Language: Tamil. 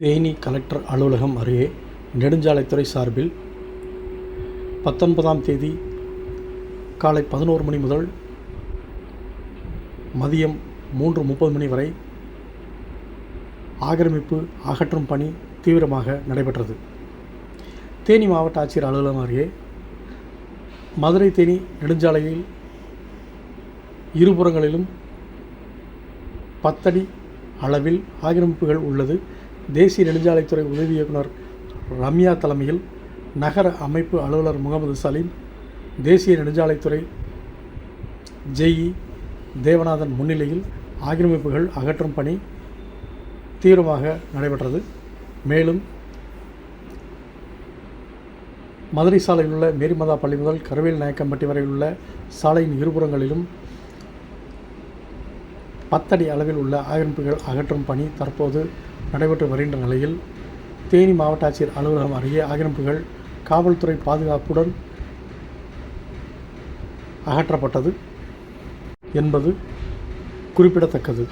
தேனி கலெக்டர் அலுவலகம் அருகே நெடுஞ்சாலைத்துறை சார்பில் பத்தொன்பதாம் தேதி காலை பதினோரு மணி முதல் மதியம் மூன்று முப்பது மணி வரை ஆக்கிரமிப்பு அகற்றும் பணி தீவிரமாக நடைபெற்றது. தேனி மாவட்ட ஆட்சியர் அலுவலகம் அருகே மதுரை தேனி நெடுஞ்சாலையில் இருபுறங்களிலும் பத்தடி அளவில் ஆக்கிரமிப்புகள் உள்ளது. தேசிய நெடுஞ்சாலைத்துறை உதவி இயக்குனர் ரம்யா தலைமையில் நகர அமைப்பு அலுவலர் முகமது சலீம் தேசிய நெடுஞ்சாலைத்துறை ஜேஇ தேவநாதன் முன்னிலையில் ஆக்கிரமிப்புகள் அகற்றும் பணி தீவிரமாக நடைபெற்றது. மேலும் மதுரை சாலையில் உள்ள மேரிமதா பள்ளி முதல் கருவேல் நாயக்கம்பட்டி வரையில் உள்ள சாலையின் இருபுறங்களிலும் பத்தடி அளவில் உள்ள ஆக்கிரமிப்புகள் அகற்றும் பணி தற்போது நடைபெற்று வருகின்ற நிலையில் தேனி மாவட்ட ஆட்சியர் அலுவலகம் அருகே ஆக்கிரமிப்புகள் காவல்துறை பாதுகாப்புடன் அகற்றப்பட்டது என்பது குறிப்பிடத்தக்கது.